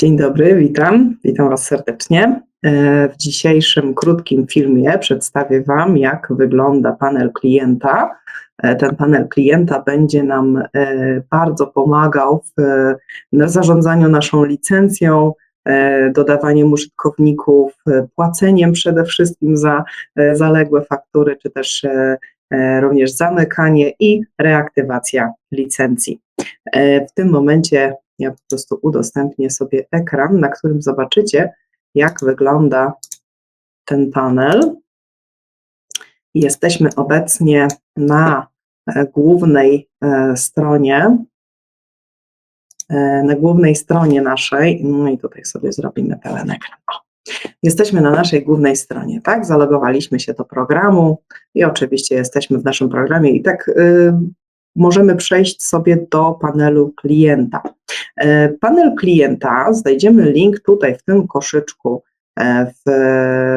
Dzień dobry, witam. Witam Was serdecznie. E, w dzisiejszym krótkim filmie przedstawię Wam, jak wygląda panel klienta. E, ten panel klienta będzie nam e, bardzo pomagał w zarządzaniu naszą licencją, dodawaniem użytkowników, płaceniem przede wszystkim za zaległe faktury, czy też również zamykanie i reaktywacja licencji. W tym momencie ja po prostu udostępnię sobie ekran, na którym zobaczycie, jak wygląda ten panel. Jesteśmy obecnie na e, głównej e, stronie, e, na głównej stronie naszej, no i tutaj sobie zrobimy pełen ekran. Jesteśmy na naszej głównej stronie, tak? Zalogowaliśmy się do programu i oczywiście jesteśmy w naszym programie i tak możemy przejść sobie do panelu klienta. E, panel klienta, znajdziemy link tutaj w tym koszyczku e, w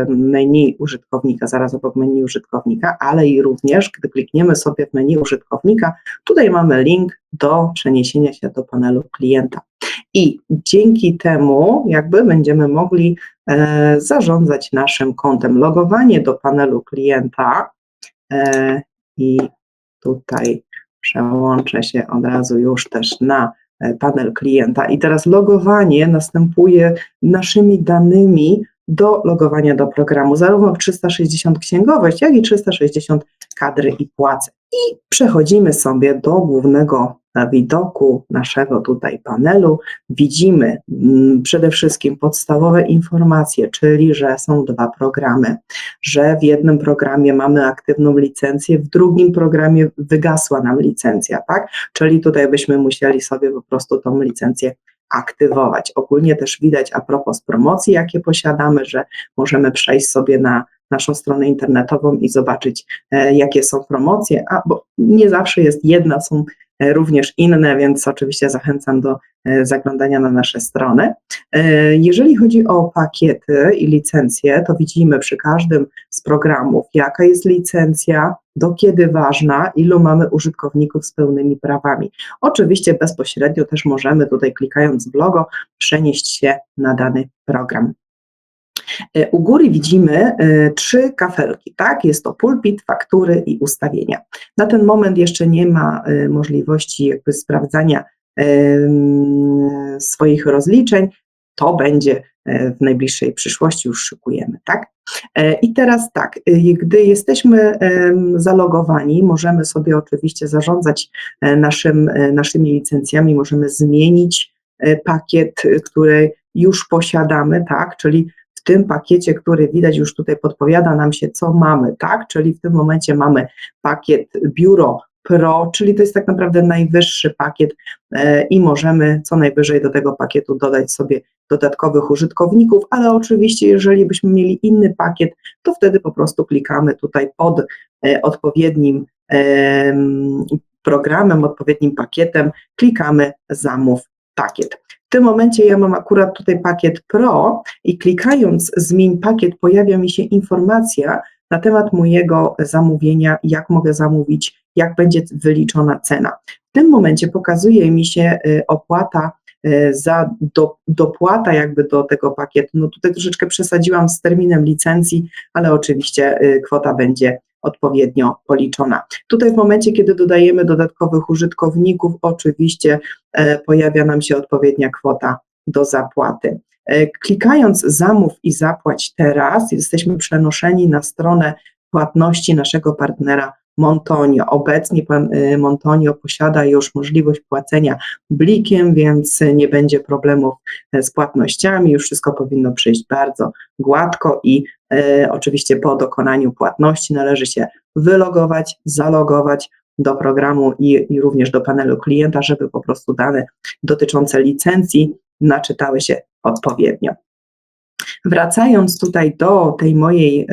menu użytkownika, zaraz obok menu użytkownika, ale i również, gdy klikniemy sobie w menu użytkownika, tutaj mamy link do przeniesienia się do panelu klienta. I dzięki temu jakby będziemy mogli e, zarządzać naszym kontem. Logowanie do panelu klienta i tutaj przełączę się od razu już też na e, panel klienta i teraz logowanie następuje naszymi danymi do logowania do programu, zarówno w 360 księgowość, jak i 360 kadry i płace. I przechodzimy sobie do głównego widoku naszego tutaj panelu. Widzimy mm, przede wszystkim podstawowe informacje, czyli że są dwa programy, że w jednym programie mamy aktywną licencję, w drugim programie wygasła nam licencja, tak? Czyli tutaj byśmy musieli sobie po prostu tą licencję aktywować. Ogólnie też widać a propos promocji, jakie posiadamy, że możemy przejść sobie na naszą stronę internetową i zobaczyć, e, jakie są promocje, a bo nie zawsze jest jedna, są również inne, więc oczywiście zachęcam do e, zaglądania na nasze strony. Jeżeli chodzi o pakiety i licencje, to widzimy przy każdym z programów, jaka jest licencja, do kiedy ważna, ilu mamy użytkowników z pełnymi prawami. Oczywiście bezpośrednio też możemy tutaj klikając w logo przenieść się na dany program. E, u góry widzimy e, trzy kafelki, tak? Jest to pulpit, faktury i ustawienia. Na ten moment jeszcze nie ma e, możliwości jakby sprawdzania swoich rozliczeń. To będzie w najbliższej przyszłości, już szykujemy, tak? I teraz tak, gdy jesteśmy zalogowani, możemy sobie oczywiście zarządzać naszym, naszymi licencjami, możemy zmienić pakiet, który już posiadamy, tak? Czyli w tym pakiecie, który widać już tutaj podpowiada nam się, co mamy, tak? Czyli w tym momencie mamy pakiet biuro Pro, czyli to jest tak naprawdę najwyższy pakiet e, i możemy co najwyżej do tego pakietu dodać sobie dodatkowych użytkowników, ale oczywiście jeżeli byśmy mieli inny pakiet, to wtedy po prostu klikamy tutaj pod e, odpowiednim programem, odpowiednim pakietem, klikamy zamów pakiet. W tym momencie ja mam akurat tutaj pakiet Pro i klikając zmień pakiet pojawia mi się informacja na temat mojego zamówienia, jak mogę zamówić, jak będzie wyliczona cena. W tym momencie pokazuje mi się y, opłata y, za do, dopłata jakby do tego pakietu. No tutaj troszeczkę przesadziłam z terminem licencji, ale oczywiście y, kwota będzie odpowiednio policzona. Tutaj w momencie, kiedy dodajemy dodatkowych użytkowników, oczywiście e, pojawia nam się odpowiednia kwota do zapłaty. E, klikając zamów i zapłać teraz, jesteśmy przenoszeni na stronę płatności naszego partnera Montonio. Obecnie pan y, Montonio posiada już możliwość płacenia blikiem, więc nie będzie problemów e, z płatnościami, już wszystko powinno przyjść bardzo gładko i e, oczywiście po dokonaniu płatności należy się wylogować, zalogować do programu i, i również do panelu klienta, żeby po prostu dane dotyczące licencji naczytały się odpowiednio. Wracając tutaj do tej mojej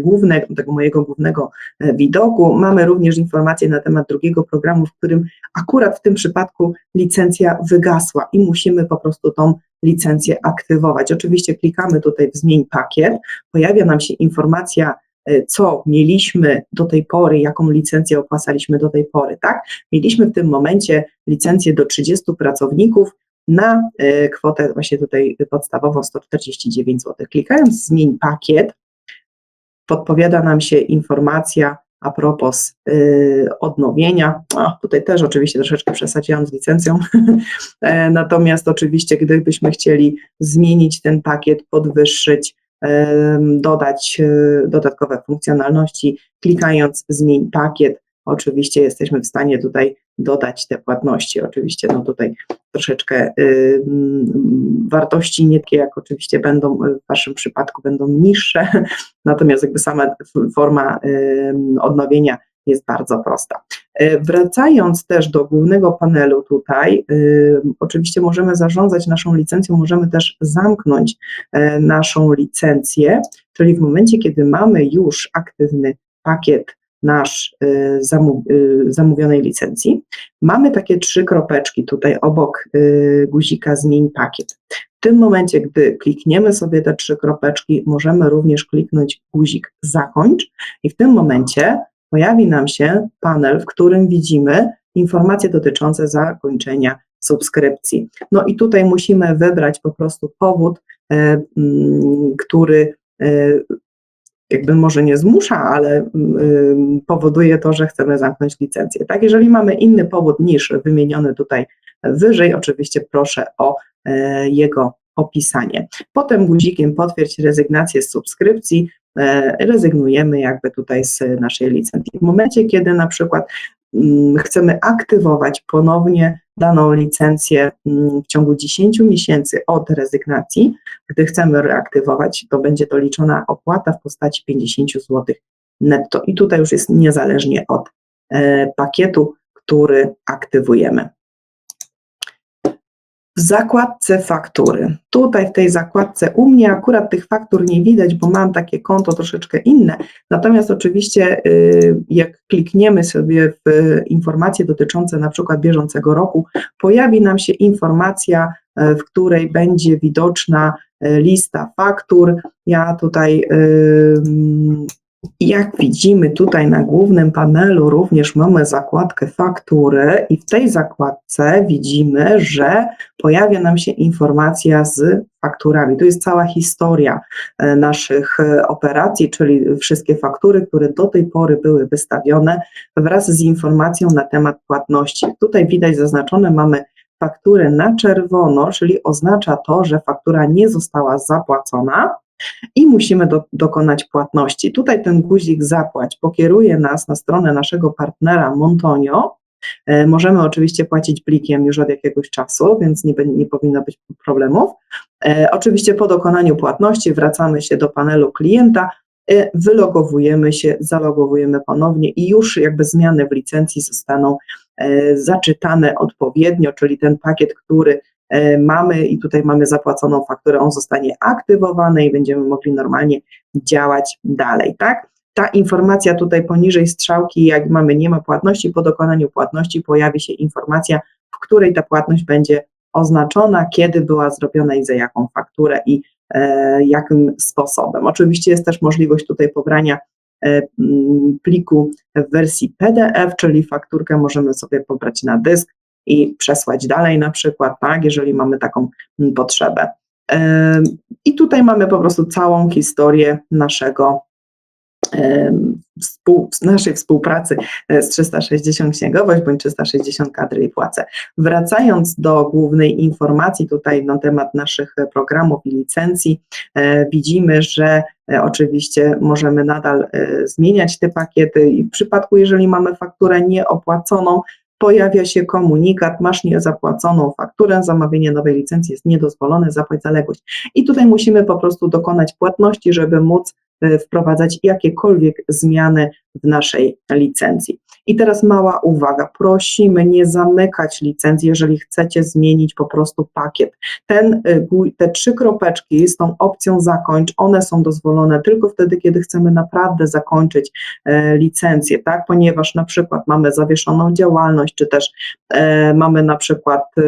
głównego, tego mojego głównego e, widoku, mamy również informacje na temat drugiego programu, w którym akurat w tym przypadku licencja wygasła i musimy po prostu tą licencję aktywować. Oczywiście klikamy tutaj w zmień pakiet, pojawia nam się informacja e, co mieliśmy do tej pory, jaką licencję opłacaliśmy do tej pory, tak? Mieliśmy w tym momencie licencję do 30 pracowników, na e, kwotę właśnie tutaj podstawową 149 zł. Klikając zmień pakiet, podpowiada nam się informacja a propos y, odnowienia. A, tutaj też oczywiście troszeczkę przesadziłam z licencją, e, natomiast oczywiście gdybyśmy chcieli zmienić ten pakiet, podwyższyć, dodać e, dodatkowe funkcjonalności, klikając zmień pakiet, oczywiście jesteśmy w stanie tutaj dodać te płatności. Oczywiście no tutaj troszeczkę y, wartości nie takie jak oczywiście będą w Waszym przypadku będą niższe, natomiast jakby sama forma y, odnowienia jest bardzo prosta. Y, wracając też do głównego panelu tutaj, y, oczywiście możemy zarządzać naszą licencją, możemy też zamknąć y, naszą licencję, czyli w momencie, kiedy mamy już aktywny pakiet nasz y, y, zamówionej licencji. Mamy takie trzy kropeczki tutaj obok y, guzika zmień pakiet. W tym momencie, gdy klikniemy sobie te trzy kropeczki, możemy również kliknąć guzik zakończ i w tym momencie pojawi nam się panel, w którym widzimy informacje dotyczące zakończenia subskrypcji. No i tutaj musimy wybrać po prostu powód, który jakby może nie zmusza, ale powoduje to, że chcemy zamknąć licencję. Tak, jeżeli mamy inny powód niż wymieniony tutaj wyżej, oczywiście proszę o e, jego opisanie. Potem guzikiem potwierdź rezygnację z subskrypcji, e, rezygnujemy jakby tutaj z naszej licencji. W momencie, kiedy na przykład chcemy aktywować ponownie daną licencję mm, w ciągu 10 miesięcy od rezygnacji. Gdy chcemy reaktywować, to będzie doliczona opłata w postaci 50 zł netto i tutaj już jest niezależnie od e, pakietu, który aktywujemy w zakładce faktury. Tutaj w tej zakładce u mnie akurat tych faktur nie widać, bo mam takie konto troszeczkę inne. Natomiast oczywiście y, jak klikniemy sobie w informacje dotyczące na przykład bieżącego roku, pojawi nam się informacja, e, w której będzie widoczna lista faktur. Ja tutaj jak widzimy tutaj na głównym panelu również mamy zakładkę faktury i w tej zakładce widzimy, że pojawia nam się informacja z fakturami. To jest cała historia e, naszych e, operacji, czyli wszystkie faktury, które do tej pory były wystawione wraz z informacją na temat płatności. Tutaj widać zaznaczone mamy fakturę na czerwono, czyli oznacza to, że faktura nie została zapłacona i musimy do, dokonać płatności. Tutaj ten guzik zapłać pokieruje nas na stronę naszego partnera Montonio. E, możemy oczywiście płacić plikiem już od jakiegoś czasu, więc nie, nie powinno być problemów. E, oczywiście po dokonaniu płatności wracamy się do panelu klienta, e, wylogowujemy się, zalogowujemy ponownie i już jakby zmiany w licencji zostaną zaczytane odpowiednio, czyli ten pakiet, który mamy i tutaj mamy zapłaconą fakturę, on zostanie aktywowany i będziemy mogli normalnie działać dalej, tak? Ta informacja tutaj poniżej strzałki, jak mamy nie ma płatności, po dokonaniu płatności pojawi się informacja, w której ta płatność będzie oznaczona, kiedy była zrobiona i za jaką fakturę i e, jakim sposobem. Oczywiście jest też możliwość tutaj pobrania e, pliku w wersji PDF, czyli fakturkę możemy sobie pobrać na dysk, i przesłać dalej na przykład, tak, jeżeli mamy taką potrzebę. I tutaj mamy po prostu całą historię naszego Współ, naszej współpracy e, z 360 Księgowość bądź 360 Kadry i Płace. Wracając do głównej informacji tutaj na temat naszych programów i licencji, e, widzimy, że e, oczywiście możemy nadal zmieniać te pakiety i w przypadku, jeżeli mamy fakturę nieopłaconą, pojawia się komunikat, masz niezapłaconą fakturę, zamawianie nowej licencji jest niedozwolone, zapłać zaległość. I tutaj musimy po prostu dokonać płatności, żeby móc e, wprowadzać jakiekolwiek zmiany w naszej licencji. I teraz mała uwaga, prosimy nie zamykać licencji, jeżeli chcecie zmienić po prostu pakiet. Ten, y, te trzy kropeczki z tą opcją zakończ, one są dozwolone tylko wtedy, kiedy chcemy naprawdę zakończyć e, licencję, tak? Ponieważ na przykład mamy zawieszoną działalność, czy też e, mamy na przykład e,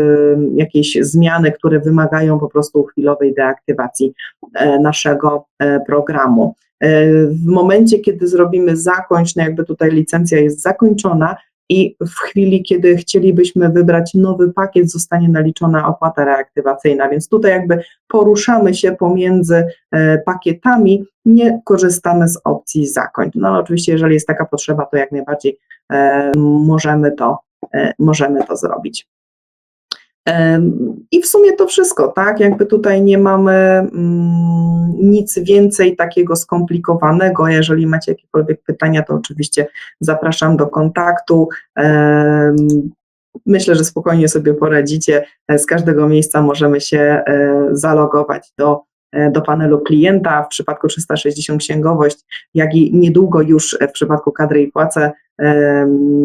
jakieś zmiany, które wymagają po prostu chwilowej deaktywacji e, naszego e, programu. E, w momencie, kiedy zrobimy zakończ, no jakby tutaj licencja jest zakończona, i w chwili, kiedy chcielibyśmy wybrać nowy pakiet, zostanie naliczona opłata reaktywacyjna, więc tutaj jakby poruszamy się pomiędzy e, pakietami, nie korzystamy z opcji zakończ. No ale oczywiście, jeżeli jest taka potrzeba, to jak najbardziej e, możemy to, możemy to zrobić. I w sumie to wszystko, tak? Jakby tutaj nie mamy mm, nic więcej takiego skomplikowanego. Jeżeli macie jakiekolwiek pytania, to oczywiście zapraszam do kontaktu. Myślę, że spokojnie sobie poradzicie. Z każdego miejsca możemy się e, zalogować do, e, do panelu klienta. W przypadku 360 księgowość, jak i niedługo już w przypadku kadry i płace em,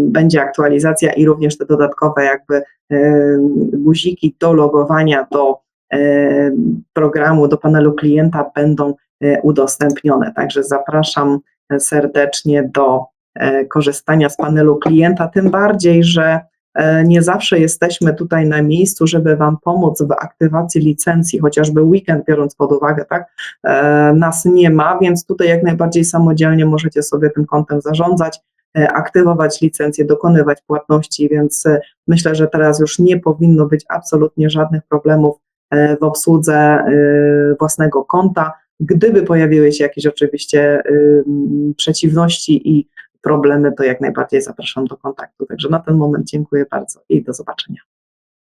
będzie aktualizacja i również te dodatkowe jakby guziki do logowania do programu, do panelu klienta będą e, udostępnione. Także zapraszam e, serdecznie do e, korzystania z panelu klienta, tym bardziej, że nie zawsze jesteśmy tutaj na miejscu, żeby Wam pomóc w aktywacji licencji, chociażby weekend biorąc pod uwagę, tak, nas nie ma, więc tutaj jak najbardziej samodzielnie możecie sobie tym kontem zarządzać, aktywować licencję, dokonywać płatności, więc e, myślę, że teraz już nie powinno być absolutnie żadnych problemów e, w obsłudze e, własnego konta. Gdyby pojawiły się jakieś oczywiście przeciwności i problemy, to jak najbardziej zapraszam do kontaktu. Także na ten moment dziękuję bardzo i do zobaczenia.